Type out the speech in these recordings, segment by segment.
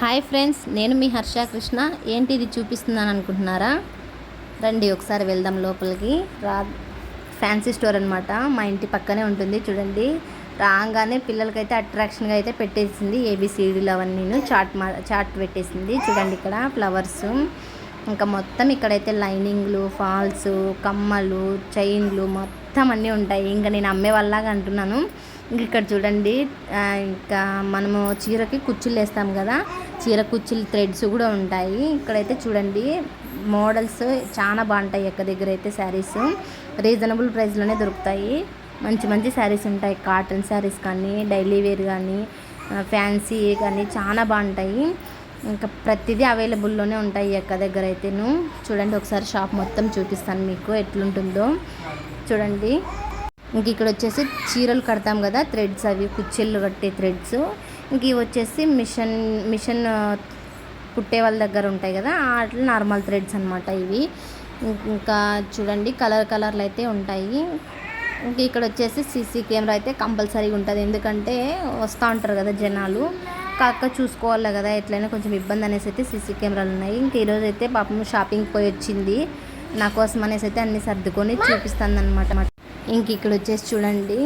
Hi friends నేను మీ హర్ష కృష్ణ. ఏంటి ఇది చూపిస్తున్నాను అనుకుంటున్నారా రండి ఒకసారి వెళ్దాం లోపలికి. రా ఫ్యాన్సీ స్టోర్ అనమాట మా ఇంటి పక్కనే ఉంటుంది చూడండి. రాగానే పిల్లలకైతే అట్రాక్షన్గా అయితే పెట్టేసింది ఏబిసిడీలు అవన్నీ చాట్ మా చాట్ పెట్టేసింది చూడండి ఇక్కడ ఫ్లవర్స్. ఇంకా మొత్తం ఇక్కడైతే లైనింగ్లు ఫాల్స్ కమ్మలు చైన్లు మొత్తం అన్నీ ఉంటాయి. ఇంకా నేను అమ్మే వాళ్ళగా అంటున్నాను. ఇక్కడ చూడండి ఇంకా మనము చీరకి కుచ్చులు వేస్తాం కదా చీర కుచ్చులు థ్రెడ్స్ కూడా ఉంటాయి. ఇక్కడైతే చూడండి మోడల్స్ చాలా బాగుంటాయి ఎక్క దగ్గర అయితే శారీస్. రీజనబుల్ ప్రైస్లోనే దొరుకుతాయి. మంచి మంచి శారీస్ ఉంటాయి. కాటన్ శారీస్ కానీ డైలీ వేర్ కానీ ఫ్యాన్సీ కానీ చాలా బాగుంటాయి. ఇంకా ప్రతిదీ అవైలబుల్లోనే ఉంటాయి ఎక్క దగ్గర అయితేను. చూడండి ఒకసారి షాప్ మొత్తం చూపిస్తాను మీకు ఎట్లుంటుందో. చూడండి ఇంక ఇక్కడ వచ్చేసి చీరలు కడతాం కదా థ్రెడ్స్ అవి కుచ్చిళ్ళు కట్టే థ్రెడ్స్ ఇంక ఇవి వచ్చేసి మిషన్ మిషన్ కుట్టే వాళ్ళ దగ్గర ఉంటాయి కదా అట్లా నార్మల్ థ్రెడ్స్ అనమాట ఇవి. ఇంకా చూడండి కలర్ కలర్లు అయితే ఉంటాయి. ఇంక ఇక్కడ వచ్చేసి సీసీ కెమెరా అయితే కంపల్సరీగా ఉంటుంది. ఎందుకంటే వస్తూ ఉంటారు కదా జనాలు. కాక చూసుకోవాలి కదా ఎట్లయినా కొంచెం ఇబ్బంది అనేసి అయితే సీసీ కెమెరాలు ఉన్నాయి. ఇంక ఈరోజు అయితే పాపం షాపింగ్ పోయి వచ్చింది. నా కోసం అనేసి అయితే అన్ని సర్దుకొని చూపిస్తుంది అనమాట ఇంక ఇక్కడ వచ్చేసి చూడండి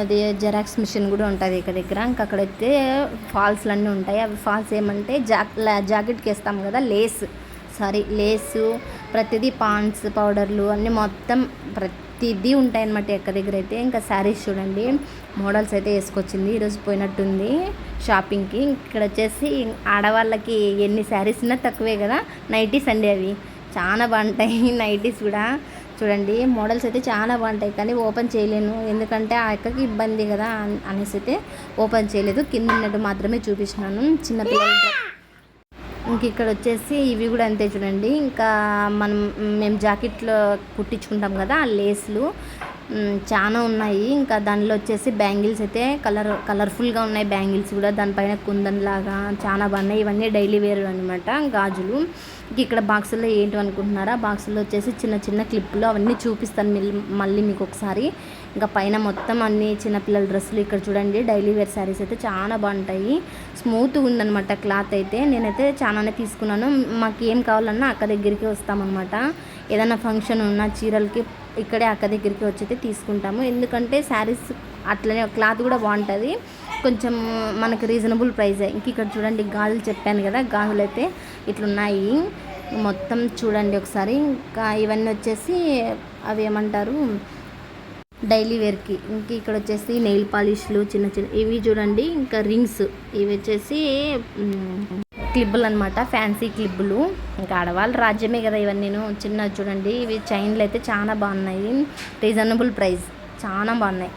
అది జెరాక్స్ మిషన్ కూడా ఉంటుంది ఇక్కడ దగ్గర. ఇంక అక్కడైతే ఫాల్స్లు అన్నీ ఉంటాయి. అవి ఫాల్స్ ఏమంటే జాక్ జాకెట్కి వేస్తాం కదా లేస్ సారీ లేసు ప్రతిదీ పాండ్స్ పౌడర్లు అన్నీ మొత్తం ప్రతిదీ ఉంటాయి అన్నమాట ఎక్క దగ్గర అయితే. ఇంకా శారీస్ చూడండి మోడల్స్ అయితే వేసుకొచ్చింది. ఈరోజు పోయినట్టుంది షాపింగ్కి ఇక్కడ వచ్చేసి ఆడవాళ్ళకి ఎన్ని శారీస్ ఉన్నా తక్కువే కదా. నైటీస్ అండి అవి. చాలా బాగుంటాయి నైటీస్ కూడా. చూడండి మోడల్స్ అయితే చాలా బాగుంటాయి కానీ ఓపెన్ చేయలేను. ఎందుకంటే ఆ అక్కకి ఇబ్బంది కదా అన్- అనేసి అయితే ఓపెన్ చేయలేదు. కింద ఉన్నట్టు మాత్రమే చూపించినాను చిన్నపిల్లలు ఇంక ఇక్కడ వచ్చేసి ఇవి కూడా అంతే చూడండి. ఇంకా మనం మేము జాకెట్లో కుట్టించుకుంటాం కదా ఆ లేస్లు. చాలా ఉన్నాయి. ఇంకా దానిలో వచ్చేసి బ్యాంగిల్స్ అయితే కలర్ కలర్ఫుల్గా ఉన్నాయి. బ్యాంగిల్స్ కూడా దానిపైన కుందన్ లాగా చాలా బాగున్నాయి. ఇవన్నీ డైలీ వేర్ అనమాట గాజులు. ఇంక ఇక్కడ బాక్సుల్లో ఏంటి అనుకుంటున్నారా? బాక్సుల్లో వచ్చేసి చిన్న చిన్న క్లిప్పులు అవన్నీ చూపిస్తాను మళ్ళీ మీకు ఒకసారి. ఇంకా పైన మొత్తం అన్ని చిన్నపిల్లల డ్రెస్సులు ఇక్కడ చూడండి. డైలీ వేర్ శారీస్ అయితే చాలా బాగుంటాయి. స్మూత్గా ఉందన్నమాట క్లాత్ అయితే. నేనైతే చాలానే తీసుకున్నాను. మాకు ఏం కావాలన్నా అక్క దగ్గరికి వస్తామన్నమాట. ఏదైనా ఫంక్షన్ ఉన్న చీరలకి ఇక్కడే అక్క దగ్గరికి వచ్చి అయితే తీసుకుంటాము. ఎందుకంటే శారీస్ అట్లనే క్లాత్ కూడా బాగుంటుంది. కొంచెం మనకి రీజనబుల్ ప్రైజే ఇంక ఇక్కడ చూడండి గాజులు చెప్పాను కదా గాజులు అయితే ఇట్లున్నాయి. మొత్తం చూడండి ఒకసారి. ఇంకా ఇవన్నీ వచ్చేసి అవి ఏమంటారు? డైలీ వేర్కి. ఇంక ఇక్కడ వచ్చేసి నెయిల్ పాలిష్లు చిన్న చిన్న ఇవి చూడండి. ఇంకా రింగ్స్. ఇవి వచ్చేసి క్లిబ్బులు అనమాట ఫ్యాన్సీ క్లిబ్బులు. ఇంకా ఆడవాళ్ళు రాజ్యమే కదా ఇవన్నీ. చిన్న చూడండి ఇవి చైన్లు అయితే చాలా బాగున్నాయి. రీజనబుల్ ప్రైస్ చాలా బాగున్నాయి.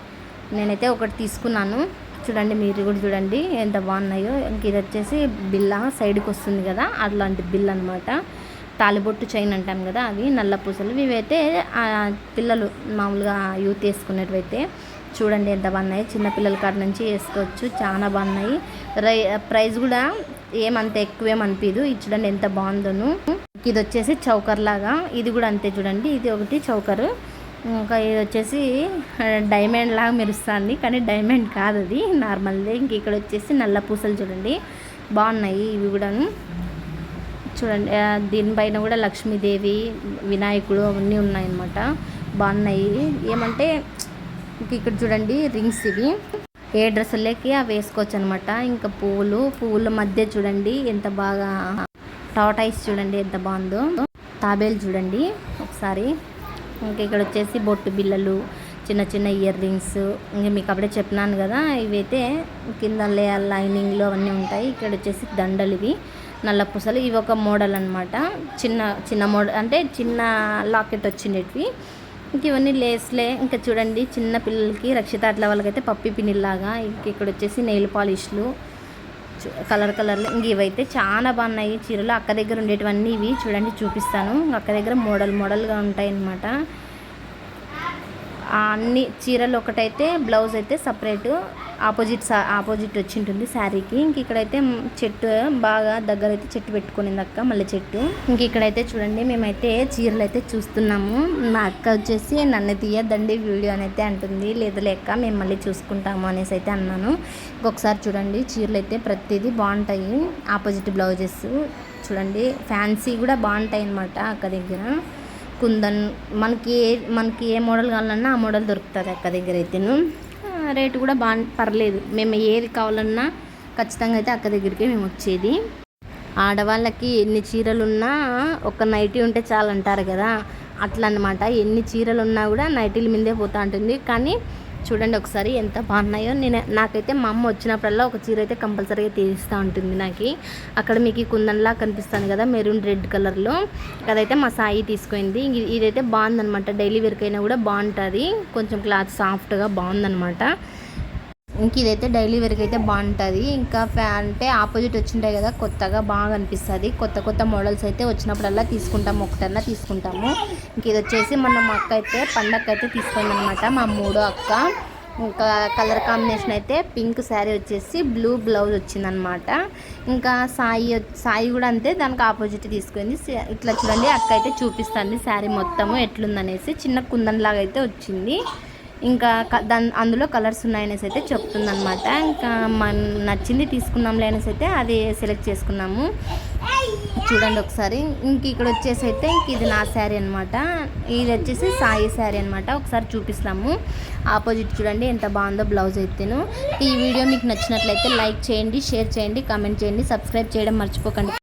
నేనైతే ఒకటి తీసుకున్నాను. చూడండి మీరు కూడా చూడండి ఎంత బాగున్నాయో. ఇంక ఇది వచ్చేసి బిల్ల సైడ్కి వస్తుంది కదా అట్లాంటి బిల్ అనమాట తాలిబొట్టు చైన్ అంటాం కదా అవి నల్ల పూసలు. ఇవైతే పిల్లలు మామూలుగా యూత్ వేసుకునేటివైతే చూడండి ఎంత బాగున్నాయి. చిన్నపిల్లల కాడ నుంచి వేసుకోవచ్చు. చాలా బాగున్నాయి. రై ప్రైస్ కూడా ఏమంత ఎక్కువేం అనిపించదు ఇది చూడండి ఎంత బాగుందోను. ఇది వచ్చేసి చౌకర్ లాగా. ఇది కూడా అంతే చూడండి. ఇది ఒకటి చౌకరు. ఇంకా ఇది వచ్చేసి డైమండ్ లాగా మెరుస్తుంది. కానీ డైమండ్ కాదు అది నార్మల్దే. ఇంక ఇక్కడ వచ్చేసి నల్ల పూసలు చూడండి. బాగున్నాయి ఇవి కూడాను. చూడండి దీనిపైన కూడా లక్ష్మీదేవి వినాయకుడు అవన్నీ ఉన్నాయన్నమాట. బాగున్నాయి. ఏమంటే ఇంక ఇక్కడ చూడండి రింగ్స్ ఇవి. ఏ డ్రెస్సులకి అవి వేసుకోవచ్చు అనమాట ఇంకా పువ్వులు పువ్వుల మధ్య చూడండి ఎంత బాగా టాటాయిస్ చూడండి ఎంత బాగుందో. తాబేలు చూడండి ఒకసారి. ఇంకా ఇక్కడ వచ్చేసి బొట్టు బిళ్ళలు చిన్న చిన్న ఇయర్ రింగ్స్. ఇంకా మీకు అప్పుడే చెప్పినాను కదా ఇవైతే కింద లే- లైనింగ్లు అవన్నీ ఉంటాయి. ఇక్కడ వచ్చేసి దండలు ఇవి నల్ల పూసలు. ఇవి ఒక మోడల్ అనమాట. చిన్న చిన్న మోడల్ అంటే చిన్న లాకెట్ వచ్చిండేటివి. ఇంక ఇవన్నీ లేస్లే. ఇంకా చూడండి చిన్న పిల్లలకి రక్షితాట్ల వాళ్ళకైతే పప్పి పిన్నిలాగా ఇంక ఇక్కడ వచ్చేసి నెయిల్ పాలిష్లు కలర్ కలర్లు. ఇంక ఇవైతే చాలా బాగున్నాయి. చీరలు అక్క దగ్గర ఉండేటివన్నీ ఇవి. చూడండి చూపిస్తాను. అక్క దగ్గర మోడల్ మోడల్గా ఉంటాయి అన్నమాట అన్ని చీరలు ఒకటైతే బ్లౌజ్ అయితే సపరేటు ఆపోజిట్ సా ఆపోజిట్ వచ్చి ఉంటుంది శారీకి. ఇంక ఇక్కడైతే చెట్టు బాగా దగ్గర అయితే చెట్టు పెట్టుకునింది అక్క మళ్ళీ చెట్టు. ఇంక ఇక్కడైతే చూడండి మేమైతే చీరలు అయితే చూస్తున్నాము. మా అక్క వచ్చేసి నన్ను తీయద్దండి వీడియో అయితే అంటుంది. లేదు లేక మేము మళ్ళీ చూసుకుంటాము అనేసి అయితే అన్నాను. ఇంకొకసారి చూడండి చీరలు అయితే ప్రతిదీ బాగుంటాయి. ఆపోజిట్ బ్లౌజెస్ చూడండి ఫ్యాన్సీ కూడా బాగుంటాయి అన్నమాట అక్క దగ్గర. కుందన్ మనకి ఏ మనకి ఏ మోడల్ కావాలన్నా ఆ మోడల్ దొరుకుతుంది అక్క దగ్గర అయితేను. రేటు కూడా బాగా పర్లేదు. మేము ఏది కావాలన్నా ఖచ్చితంగా అయితే అక్క దగ్గరికి మేము వచ్చేది. ఆడవాళ్ళకి ఎన్ని చీరలు ఉన్నా ఒక నైటీ ఉంటే చాలు అంటారు కదా. అట్లా అన్నమాట ఎన్ని చీరలు ఉన్నా కూడా నైటీల మీదే పోతా ఉంటుంది. కానీ చూడండి ఒకసారి ఎంత బాగున్నాయో. నేను నాకైతే మా అమ్మ వచ్చినప్పుడల్లా ఒక చీర అయితే కంపల్సరీగా తీస్తూ ఉంటుంది నాకు. అక్కడ మీకు కుందన్లా కనిపిస్తుంది కదా మెరూన్ రెడ్ కలర్లో. అదైతే మా సాయి తీసుకుంది. ఇదైతే బాగుందనమాట డైలీ వేర్కైనా కూడా బాగుంటుంది. కొంచెం క్లాత్ సాఫ్ట్గా బాగుందనమాట ఇంక ఇదైతే డైలీ వేర్కి అయితే బాగుంటుంది. ఇంకా ఫ్యా అంటే ఆపోజిట్ వచ్చింటాయి కదా కొత్తగా బాగా అనిపిస్తుంది. కొత్త కొత్త మోడల్స్ అయితే వచ్చినప్పుడల్లా తీసుకుంటాము ఒకటన్నా తీసుకుంటాము. ఇంక ఇది వచ్చేసి మన మా అక్క అయితే పండగ అయితే తీసుకుంది అనమాట మా మూడో అక్క. ఇంకా కలర్ కాంబినేషన్ అయితే పింక్ శారీ వచ్చేసి బ్లూ బ్లౌజ్ వచ్చిందనమాట. ఇంకా సాయి సాయి కూడా అంతే దానికి ఆపోజిట్ తీసుకుంది. ఇట్లా చూడండి అక్క అయితే చూపిస్తుంది శారీ మొత్తము ఎట్లుందనేసి చిన్న కుందన్ లాగా అయితే వచ్చింది. ఇంకా దాని అందులో కలర్స్ ఉన్నాయనేసి అయితే చెప్తుంది అనమాట ఇంకా మన నచ్చింది తీసుకున్నాంలే అనేసి అయితే అది సెలెక్ట్ చేసుకున్నాము. చూడండి ఒకసారి. ఇంక ఇక్కడ వచ్చేసి అయితే ఇంక ఇది నా శారీ అనమాట ఇది వచ్చేసి సాయి శారీ అనమాట ఒకసారి చూపిస్తాము. ఆపోజిట్ చూడండి ఎంత బాగుందో బ్లౌజ్ అయితేను. ఈ వీడియో మీకు నచ్చినట్లయితే లైక్ చేయండి షేర్ చేయండి కామెంట్ చేయండి. సబ్స్క్రైబ్ చేయడం మర్చిపోకండి.